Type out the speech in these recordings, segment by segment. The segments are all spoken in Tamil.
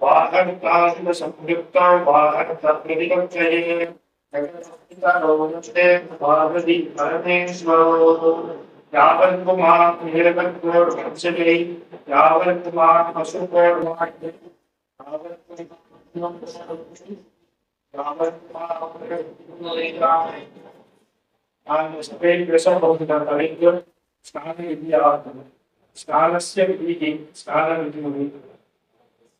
वाहनतांग संयुक्ता वाहन तत्प्रतिगच्छये जगत्संस्कारवनस्ते वाहदि परमेश्वरो यावन्कुमार हिरकत्वोर वंशले यावन्कुमार पशुकोर वाट्य यावन्कुमार यावन्कुमार ஸ்நான விதிமுறை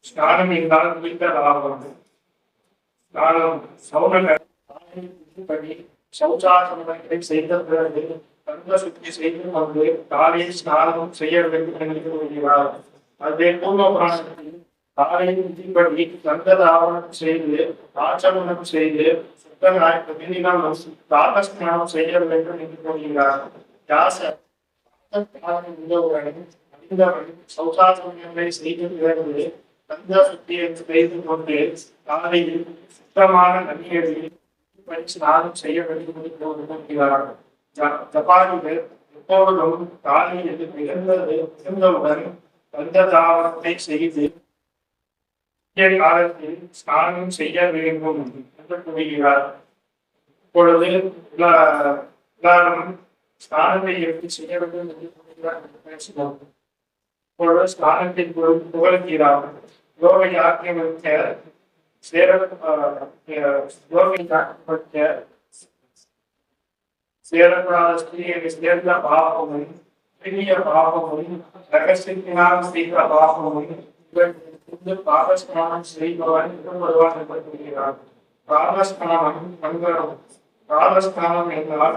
ஸ்நானம் என்றால் குளித்த லாபம் ஸ்நானம் சௌனக படி சௌச்சாசனங்களை செய்த பிறகு கந்த சுத்தி செய்து கொண்டு காலையில் ஸ்நானம் செய்ய வேண்டும் என்று கூறுகிறார் அதே பூர்வ புராணத்தில் காலையில் விதிப்படி கந்த தாவனம் செய்து ஆச்சமனம் செய்து சுத்தராய் பிரதிதினம் தாகஸ்நானம் செய்ய வேண்டும் என்று கூறுகிறார் செய்து செய்து கொண்டு காலையில் சுத்தமான நதிகளில் ஸ்நானம் செய்ய வேண்டும் என்று கூறுகிறார் ஜப்பானில் எப்பொழுதும் காலையில் மிகுந்தது செய்து காலத்தில் ஸ்நானம் செய்ய வேண்டும் என்று கூறுகிறார் இப்பொழுது உதாரணம் ஸ்நானத்தை எப்படி செய்ய வேண்டும் என்று கூறுகிறார் என்று பேசினோம் இப்பொழுது ஸ்நானத்தின் பொருள் புகழ்கிறார் யோகை ஆக்கியமற்ற சேர ஸ்திரீயை சேர்ந்த பாவமும் பெரிய பாவமும் ரகசியத்தினால் செய்த பாவமும் இவற்றிலிருந்து செய்பவன் வருவான் என்று கூறுகிறார் மங்களம். என்றால்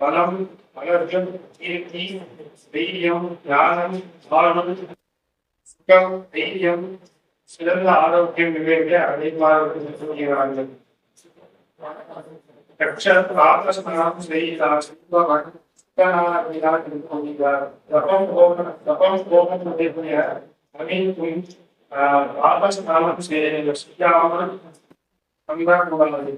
பலம் அழகு கீர்த்தி தைரியம் ஞானம் ஆளும் சுகம் தைரியம் சிறந்த ஆரோக்கியம் விவேக அடைவார்கள் என்று சொல்கிறார்கள் ஆத்மஸ்மரணம் செய்தார் சிவபகவான் சுத்தனாகிறார் என்று கூறுகிறார் தபம் கோபம் தபம் கோபம் உடைய அனைத்தும் ఆకాశ కాలకు శ్రేణించామని సందాకున్నది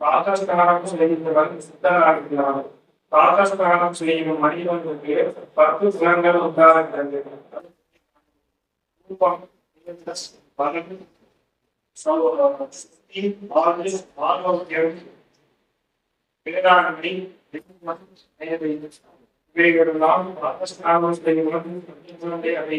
ఆకాశ కాలకు శ్రేణించడానికి సిద్ధంగా ఆడుతున్నాను ఆకాశ కాలం శ్రేణి మణిలోకి పత్తు సురంగా ఉండాలని వేదాన్ని వేడు ఆకాశ కాలం శ్రేణి అవి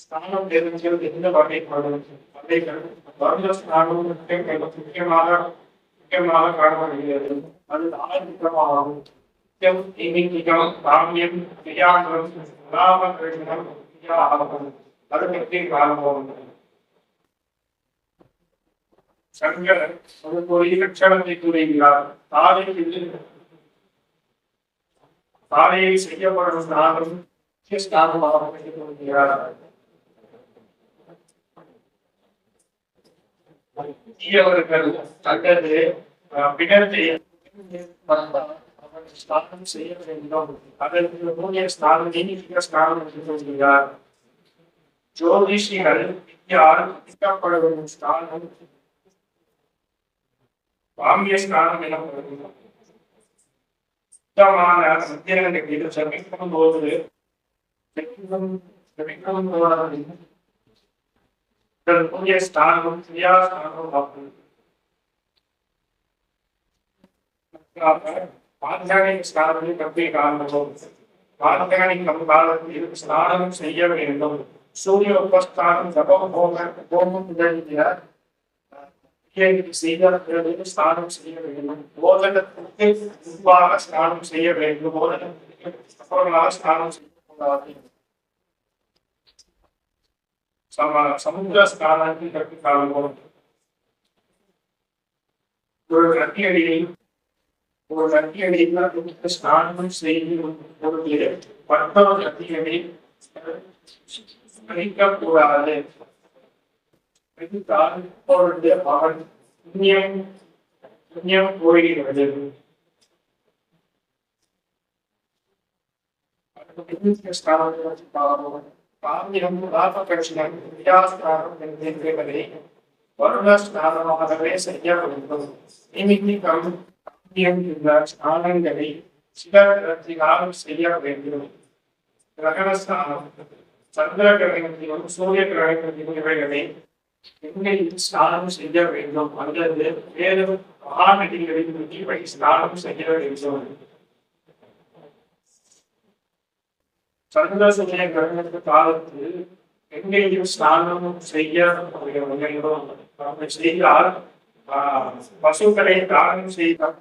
ஸ்தானம் கிரகண எந்த வகைப்படும்? வகைகள் வருட ஸ்நானம் முக்கியமாக முக்கியமாக முக்கியமாக காணப்படுகிறது. அது ஆரம்பிக்கமாகும் காமியம் அது பற்றி காணப்போகும் சங்கரன் ஒரு ஒரு இலட்சணத்தை கூறுகிறார். செய்யப்படும் ஸ்நானம் முக்கிய ஸ்நானமாக கூறுகிறார் தீயவர்கள் தங்களது பிணத்தை அவர்கள் ஸ்நானம் செய்ய வேண்டும் அதற்கு மூலிய ஸ்நானம் நீதிக்க ஸ்நானம் என்று சொல்கிறார் ஜோதிஷிகள் வித்யால் திட்டப்படும் ஸ்நானம் வாமிய ஸ்நானம் எனப்படும் சுத்தமான மத்தியங்களுக்கு சமைக்கும் போது லிங்கம் லிங்கம் போடாது புதிய ஸ்தானம் ஆகும் பாஞ்சாலிக ஸ்நானத்தில் கப்பி காலத்தில் ஸ்நானம் செய்ய வேண்டும். சூரிய உபஸ்தானம் ஜபம் ஹோம ஹோமம் முதலிய செய்த பிறகு ஸ்நானம் செய்ய வேண்டும். போதனத்துக்கு முன்பாக ஸ்நானம் செய்ய வேண்டும். போதனத்துக்கு ஸ்நானம் செய்யக்கூடாது சம சமுத்திர ஸ்நானத்தில் கப்பி காலம் ஒரு நதியடியில் ஒரு நதியடியில் ஸ்நானம் செய்து பொழுது மற்றொரு நதியடி அழிக்கக்கூடாது இதுதான் இப்பொழுது அவன் புண்ணியம் புண்ணியம் போகிறது பாமியம் லாபகட்சியம் வியாஸ்தானம் என்கின்றவரை வருணஸ்நானமாகவே செய்ய வேண்டும். இனிமிகம் புண்ணியம் என்ற ஸ்நானங்களை சிவராத்திகாரம் செய்ய வேண்டும். கிரகணஸ்நானம் சந்திர கிரகணத்திலும் சூரிய கிரகணத்திலும் இவைகளை எங்கேயும் ஸ்நானம் செய்ய வேண்டும். அல்லது வேறு மகாநதிகளில் இவை ஸ்நானம் செய்ய வேண்டும். சந்திர சூரிய கிரகணத்து காலத்தில் எங்கேயும் ஸ்நானம் செய்ய வேண்டும் அப்படி செய்தால் ஆஹ், பசுக்களை தானம் செய்தால்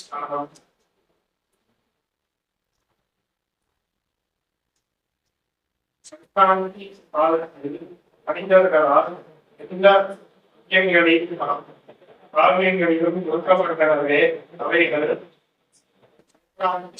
ஸ்நானம் சந்தானி காலத்தில் அறிஞர்களால் எந்த முக்கியங்களையும் காவியங்களிலும் கொடுக்கப்பட்டனவே அவைகள் What